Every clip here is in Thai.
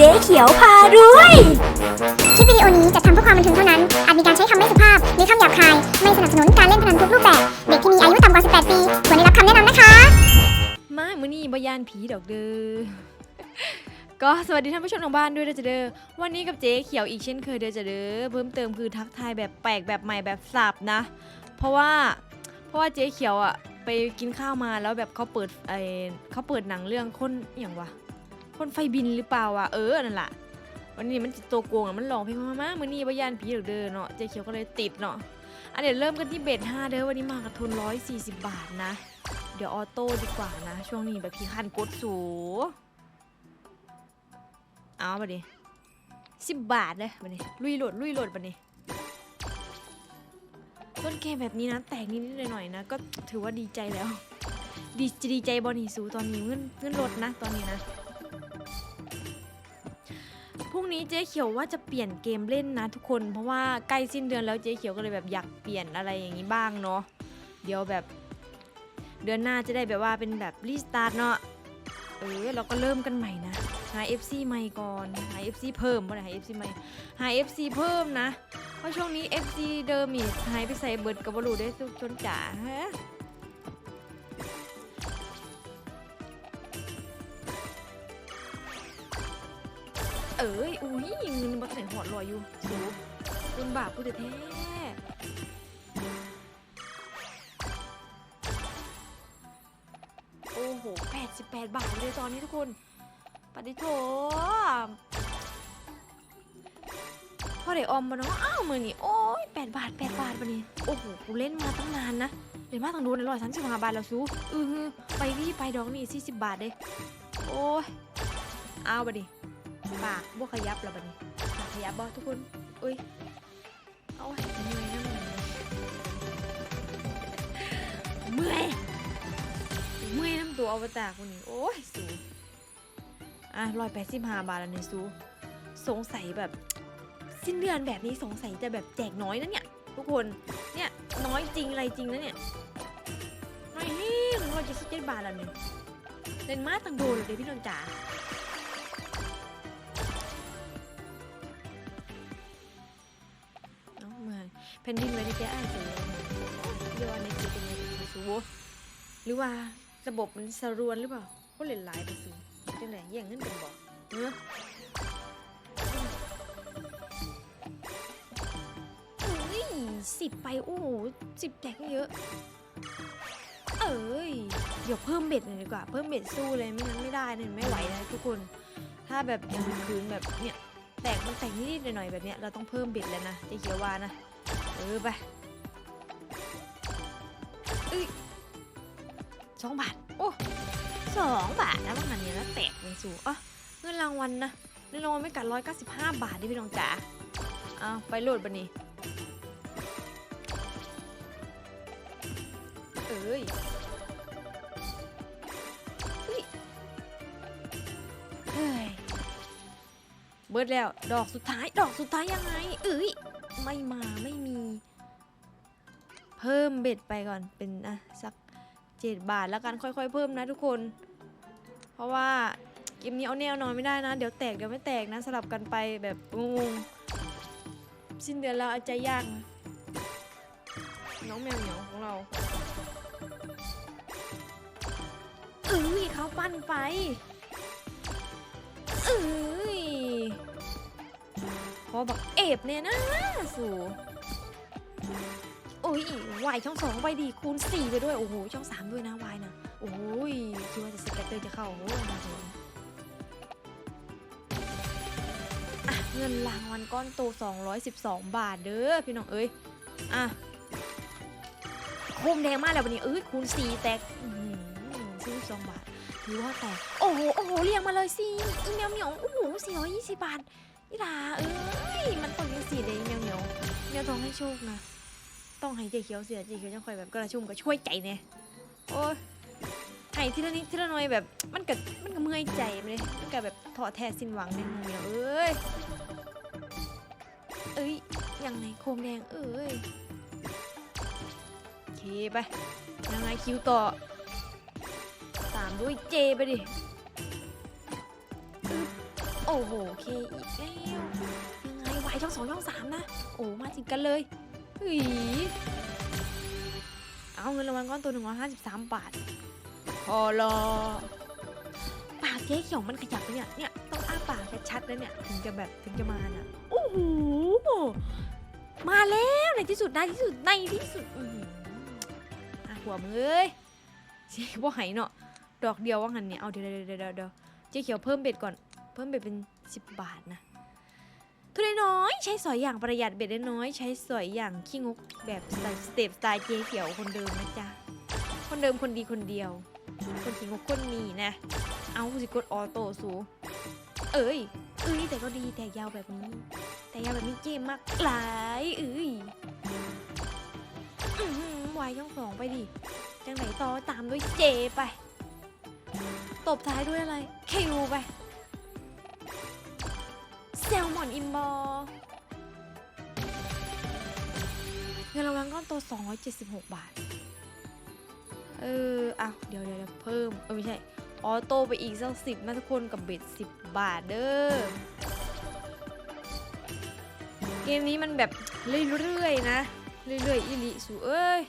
เจ๊เขียวพารวย คลิปวิดีโอนี้จะทำเพื่อความบันเทิงเท่านั้น อาจมีการใช้คำไม่สุภาพ หรือคำหยาบคาย ไม่สนับสนุนการเล่นพนันทุกรูปแบบ เด็กที่มีอายุต่ำกว่า 18 ปีควรได้รับคำแนะนำนะคะ มามื้อนี้บยานผีดอกเด้อ ก็สวัสดีท่านผู้ชมทางบ้านด้วยนะจ๊ะเด้อ วันนี้กับเจ๊เขียวอีกเช่นเคยเด้อจ้ะเด้อ เพิ่มเติมคือทักทายแบบแปลกแบบใหม่แบบสับนะ เพราะว่าเพราะว่าเจ๊เขียวอะไปกินข้าวมาแล้วแบบเขาเปิดไอเขาเปิดหนังเรื่องคนอหย่างวะ คนไฟบินหรือเปล่าวะเออนั่นแหละวันนี้มันตัวโกงอะมันร้องเพลงมามามือนี้บยานผีดอเด้อเนาะเจ๊เขียวก็เลยติดเนาะอันเดี๋ยวเริ่มกันที่เบสห้าเด้อวันนี้มากับทุน140บาทนะ เดี๋ยวออโต้ดีกว่านะ ช่วงนี้แบบพี่คันกดสูเอาไปดิสิบบาทเลยไปดิลุยโหลดลุยโหลดไปดิต้นเกมแบบนี้นะแตกนิดๆหน่อยๆนะ ก็ถือว่าดีใจแล้ว ดีจะดีใจบอนี่สูตอนนี้เงินเงินลดนะตอนนี้นะ นี้เจ๊เขียวว่าจะเปลี่ยนเกมเล่นนะทุกคน เพราะว่าใกล้สิ้นเดือนแล้วเจ๊เขียวก็เลยแบบอยากเปลี่ยนอะไรอย่างนี้บ้างเนาะ เดี๋ยวแบบเดือนหน้าจะได้แบบว่าเป็นแบบรีสตาร์ทเนาะ เออเราก็เริ่มกันใหม่นะ หา FC ใหม่ก่อน หา FC เพิ่มบ่ได้หา FC ใหม่ หา FC เพิ่มนะ เพราะช่วงนี้ FC เดิมนี่หายไปใส่เบิร์ดกับบรูได้ทุกชนจ๋าฮะ เอ้ย อุ้ยเงินมาแต่งหอดลอยอยู่สูคุณบาปพูดแท้โอ้โห 88 บาทเลยตอนนี้ทุกคน ปฏิโถพอได้ออมมาเนาะ อ้าวมือนี่โอ้ย8บาท8บาทปะนี่โอ้โห กูเล่นมาตั้งนานนะเล่นมาตั้งโดนร้อยสามสิบห้าบาทแล้วซูอือไปพี่ไปดอกนี่40บบาทเด้โอ้ย เอาบะดิ ปากบวขยับแล้วบะนี่ปากขยับบ่ทุกคนอุ้ยเอาไว้เมื่อยนะมึงเมื่อยเมื่อยน้ำตัวอวตารคนนี้โอ้ยสูอะร้อยแปดสิบห้าบาทแล้วเนี่ยสูสงสัยแบบสิ้นเดือนแบบนี้สงสัยจะแบบแจกน้อยนะเนี่ย ทุกคนเนี่ยน้อยจริงอะไรจริงนะเนี่ยน้อยนี่ร้อยเจ็ดสิบเจ็ดบาทแล้วเนี่ยเล่นมาตั้งโดนเลยพี่นนจ๋า ผ่นดินไหวที่แกอ่านเสร็จแล้วเนี่ยเดี๋ยวอันนี้คือเป็นยังไงสูหรือว่าระบบมันสรวนหรือเปล่าก็เลยหลายไปสิจังไหนแย่งเงินกันบอกเนอะอุ้ยสิบไปโอ้โหสิบแตกเยอะ เอ้ยเดี๋ยวเพิ่มเบ็ดหน่อยดีกว่า เพิ่มเบ็ดสู้เลยไม่งั้นไม่ได้เนี่ยไม่ไหวนะทุกคน ถ้าแบบยังคืนแบบเนี้ยแตกมันแตกนิดๆหน่อยๆแบบเนี้ยเราต้องเพิ่มเบ็ดแล้วนะเจ๊เขียววานะ เออไปอ้ยสองบาท โอ้สองบาทนะว่างันนี่ยแล้วแตกเป็นสูอะเงินรางวัลนะเงินรางวัลไม่กัดร้อยเก้าสิบห้าบาทดิพี่น้องจ๋าเอาไปโหลดบันนี้ เอ้ยเฮ้ยเฮ้ยเบิดแล้ว ดอกสุดท้าย ดอกสุดท้ายยังไง เอ้ย ไม่มาไม่มี เพิ่มเบ็ดไปก่อนเป็นอะสักเจ็ดบาทแล้วกันค่อย ๆ เพิ่มนะทุกคน เพราะว่าเกมนี้เอาแนวนอนไม่ได้นะ เดี๋ยวแตกเดี๋ยวไม่แตกนะสลับกันไปแบบงงสิ้นเดือนแล้วอาจจะยากน้องแมวเหมียวของเราเอ้ยเขาปั้นไปเอ้ย พอบักเอฟเนี่ยนะสู่โอ้ยวายช่องสองไปดีคูณสี่ไปด้วย โอ้โห ช่องสามด้วยนะวายนะโอ้ยคิดว่าจะสเก็ตเตอร์จะเข้าโอ้โหน่าจะอะเงินรางวัลก้อนโต 212 บาทเด้อพี่น้องเอ้ย อะโคมแดงมากแล้ววันนี้ เอ้ยคูณสี่แตกซื้อสองบาท ถือว่าแตก โอ้โห โอ้โห เรียงมาเลยสิอีเมียวเหมียวโอ้โหสี่ร้อยยี่สิบบาท นี่ดาเอ้ยมันต้องยังสี่เลยอีเมียวเหมียวเมียวทองให้โชคนะ ต้องให้เจเขียวเสียเจเขียวจังคอยแบบกระชุ่มก็ช่วยใจเนี่ยโอ้ยให้ทีละนิดทีละหน่อยแบบมันก็มันก็เมื่อยใจไปเลยมันก็แบบท้อแท้สิ้นหวังในมือเอ้ยเอ้ยยังไงโคมแดงเอ้ยโอเคไปยังไงคิวต่อตามด้วยเจไปดิ โอ้โหเคอีกแล้วยังไงวายช่องสองช่องสามนะ โอ้มาจิงกันเลยเฮ้ยเอาเงินรางวัลก้อนตัวหนึ่งร้อยห้าสิบสามบาทพอรอปากเจ๊เขียวมันขยับไปเนี่ย เนี่ยต้องอ้าปากชัดๆแล้วเนี่ยถึงจะแบบถึงจะมาน่ะโอ้โหมาแล้วในที่สุดในที่สุดในที่สุดอืออะหัวมึงเอ้ยเจ๊บ่หายเนาะดอกเดียวว่างันเนี่ยเอาเดี๋ยวเดี๋ยวเดี๋ยวเดี๋ยวเจ๊เขียวเพิ่มเบ็ดก่อน พิ่มเบ็ดเป็น 10 บาทนะทุนน้อยใช้สอยอย่างประหยัดเบ็ดน้อยใช้สอยอย่างขี้งกแบบสไตล์สเตปสไตล์เจ๊เขียวคนเดิมนะจ๊ะคนเดิมคนดีคนเดียว คนขี้งกคนนี้นะ เอาสิกดออโต้สูเอ้ยเอ้ยแต่ก็ดีแต่ยาวแบบนี้ แต่ยาวแบบนี้เจมมากหลายเอ้ยวายช่องสองไปดิจังไหนต่อตามด้วยเจไป ตบท้ายด้วยอะไรคิวไป แซลมอนอิมบอเงินรางวัลก้อนโต 276 บาท เอออะเดี๋ยวเดี๋ยวเพิ่ม เออ ไม่ใช่ออโต้ไปอีกสักสิบนะทุกคนกับเบ็ดสิบบาทเด้อ เกมนี้มันแบบเรื่อยๆนะ เรื่อยๆอีลิสูเอ้ย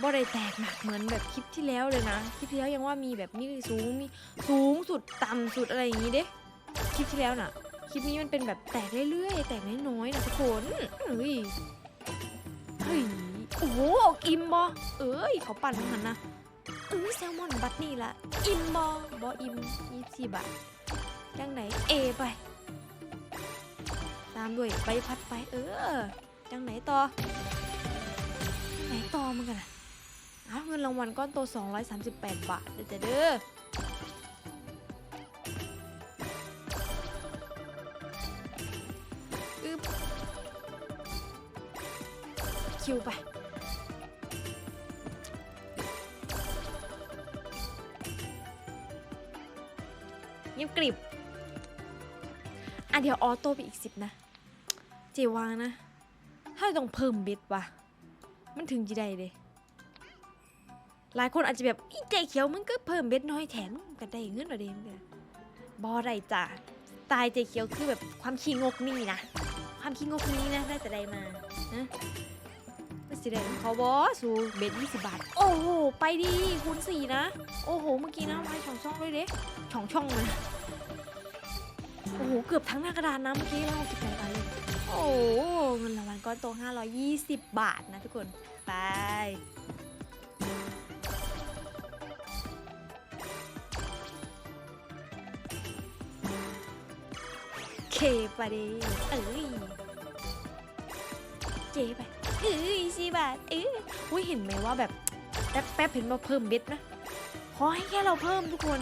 บ่ได้แตกหนักเหมือนแบบคลิปที่แล้วเลยนะ คลิปที่แล้วยังว่ามีแบบมีสูงมีสูงสุดต่ำสุดอะไรอย่างงี้เด้ คลิปที่แล้วน่ะ คลิปนี้มันเป็นแบบแตกเรื่อยๆ แตกน้อยๆนะทุกคนเฮ้ย เฮ้ย โอ้โหออกอิมบอเอ้ย เขาปั่นมันนะเอ้ยแซลมอนบัตนี่ละ อิมบอบออิมยี่สี่บาทจังไหนเอไป ตามด้วยใบพัดไป เออ จังไหนต่อจังไหนต่อมันกันอะอ้าเงินรางวัลก้อนโต 238 บาทเด้อเด้อ คิวไป เงียบกริบ อะเดี๋ยวออโต้ไปอีกสิบนะ เจวางนะ ถ้าต้องเพิ่มเบ็ดว่ะ มันถึงจะได้เลย หลายคนอาจจะแบบอีเจเขียวมันก็เพิ่มเบ็ดน้อยแถมกันได้เงินหรอเดมกันบอได้จ้ะตล์เจเขียวคือแบบความขี้งกนี่นะ ความขี้งกนี้นะได้แต่ใดมานะ สิได้เขาบอสูเบ็ดยี่สิบบาท โอ้โห ไปดีคูณสี่นะ โอ้โห เมื่อกี้นะไว้ช่องช่องด้วยเด้ช่องช่องมันโอ้โห เกือบทั้งหน้ากระดานนะเมื่อกี้แล้วหกสิบแปดบาทเลยโอ้เงินรางวัลก้อนโตห้าร้อยยี่สิบบาทนะทุกคน ไปเคไปดิเอ้ยเจไป เอ้ยสี่บาทเอ้ยอุ้ยเห็นไหมว่าแบบแป๊บแป๊บเห็นว่าเพิ่มเบ็ดนะขอให้แค่เราเพิ่มทุกคน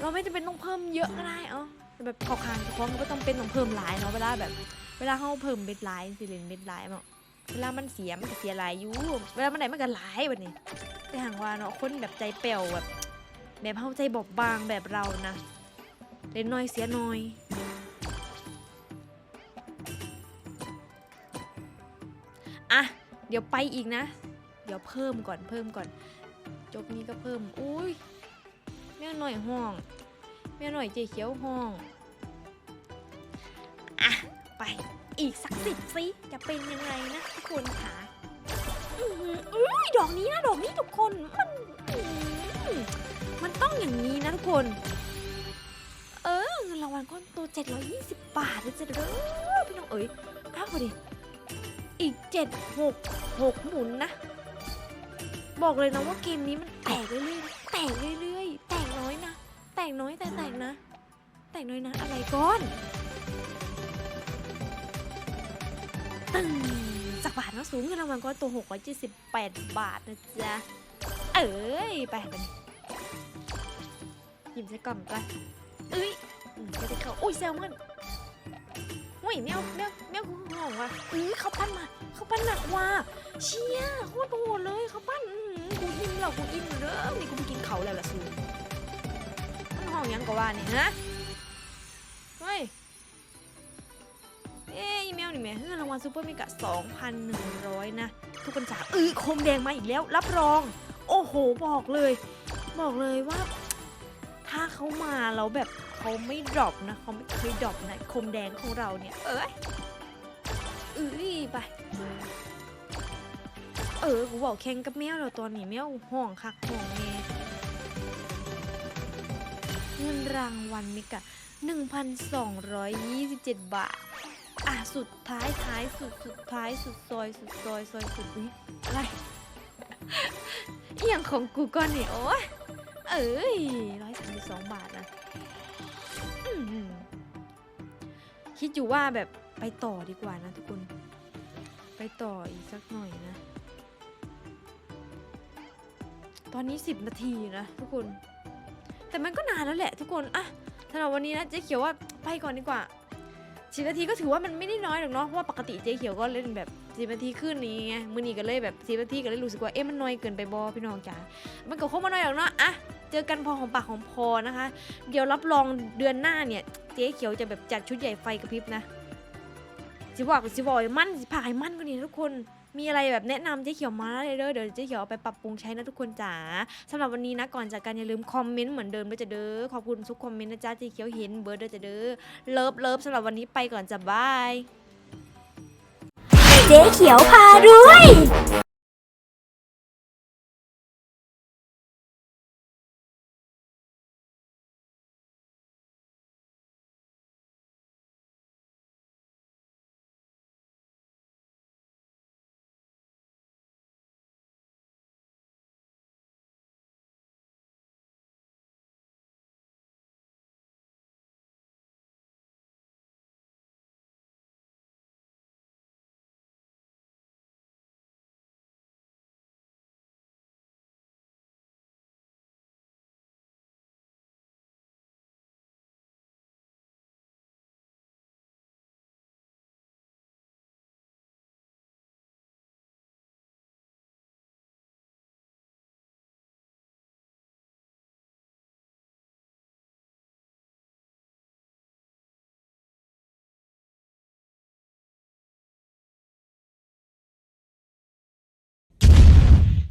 เราไม่จำเป็นต้องเพิ่มเยอะก็ได้เออแต่แบบขอคางเฉพาะมันก็ต้องเป็นต้องเพิ่มหลายเนาะเวลาแบบ เวลาเขาเพิ่มเบ็ดหลายสิเลนเบ็ดหลายเนาะเวลามันเสียมันก็เสียหลายอยู่เวลามันไหนมันก็หลายแบบนี้แต่ห่างว่าเนาะคนแบบใจเปรี่ยวแบบแบบเข้าใจบอบบางแบบเรานะเล่นน้อยเสียน้อย อะ เดี๋ยวไปอีกนะ เดี๋ยวเพิ่มก่อนเพิ่มก่อน จบนี้ก็เพิ่ม อุ้ยแม่หน่อยห้องแม่หน่อยเจเขียวห้อง อะ ไปอีกสักสิบสิจะเป็นยังไงนะทุกคนค่ะอื้อหืออุ้ยดอกนี้นะดอกนี้ทุกคนมันมันต้องอย่างนี้นะทุกคน เออเงินรางวัลก้อนโต720 บาทเลยจ้ะเด้อพี่น้องเอ๋ยอ้าวดี อีกเจ็ดหกหกหมุนนะ บอกเลยนะว่าเกมนี้มันแตกเรื่อยๆแตกเรื่อยๆ แตกน้อยนะ แตกน้อยแต่แตกนะ แตกน้อยนะ อะไรก้อนตึงสักบาทนะสูงเงินรางวัลก้อนตัวหกร้อยเจ็ดสิบแปดบาทนะจ๊ะ เอ้ย ไปไปหยิบใส่กล่องก่อนเอ้ยจะได้เข้าอุ้ยแซลมอน ยแมวแมวแมวกูห่วงว่ะเอ้ยเขาปั้นมาเขาปั้นหนักว่ะเชี่ยโคตรโหดเลยเขาปั้นหือกูอิ่มแล้วกูอิ่มแล้วเด้อนี่กูไปกินเขาแล้วล่ะสูมันห้องยังก็ว่าเนี่ยฮะเฮ้ยเอ้ยอีแมวนี่แม่เงินรางวัลซูเปอร์มิกะ2,100 นะ ทุกคนจ๋าเออโคมแดงมาอีกแล้ว รับรอง โอ้โห บอกเลย บอกเลยว่าถ้า เขามาแล้วแบบเขาไม่ดรอปนะเขาไม่เคยดรอปนะคมแดงของเราเนี่ย เอ้ยเอ้ยไป เออกูบอกแข่งกับแมวแล้วตอนนี้แมวห่องคักห่องแม่เงินรางวัลมิกะ1,227 บาท อะ สุดท้ายท้ายสุดสุดท้ายสุดซอยสุดซอยซอยสุดอุ๊ยอะไรอย่างของกูก่อนนี่โอ้ยเอ้ยร้อย มสิบสองบาทนะคิดอยู่ว่าแบบไปต่อดีกว่านะทุกคน ไปต่ออีกสักหน่อยนะ ตอนนี้10นาทีนะทุกคน แต่มันก็นานแล้วแหละ ทุกคนอะสำหรับวันนี้นะเจ๊เขียวว่าไปก่อนดีกว่าสิบนาทีก็ถือว่ามันไม่ได้น้อยหรอกเนาะเพราะว่าปกติเจ๊เขียวก็เล่นแบบสินาทีขึ้นนี้ไงมือนี้ก็เลยแบบสินาทีก็เลยรู้สึกว่าเอ๊ะมันน้อยเกินไปบอพี่น้องจ๋ามันก็คงมาน้อยหรอกเนาะอะ เจอกันพอของปากของพอนะคะ เดี๋ยวรับรองเดือนหน้าเนี่ยเจ๊เขียวจะแบบจัดชุดใหญ่ไฟกระพริบนะสิบอกสิบอกมั่นสิพายมั่นกว่านี้นะทุกคนมีอะไรแบบแนะนำเจ๊เขียวมาเลยเด้อเดี๋ยวเจ๊เขียวเอาไปปรับปรุงใช้นะทุกคนจ๋าสำหรับวันนี้นะก่อนจากกันอย่าลืมคอมเมนต์เหมือนเดิมด้วยจ้ะเด้อขอบคุณทุกคอมเมนต์นะจ๊ะเจ๊เขียวเห็นเบอร์ด้วยจ้ะเด้อเลิฟเลิฟสำหรับวันนี้ไปก่อนจ้ะบายเจ๊เขียวพารวย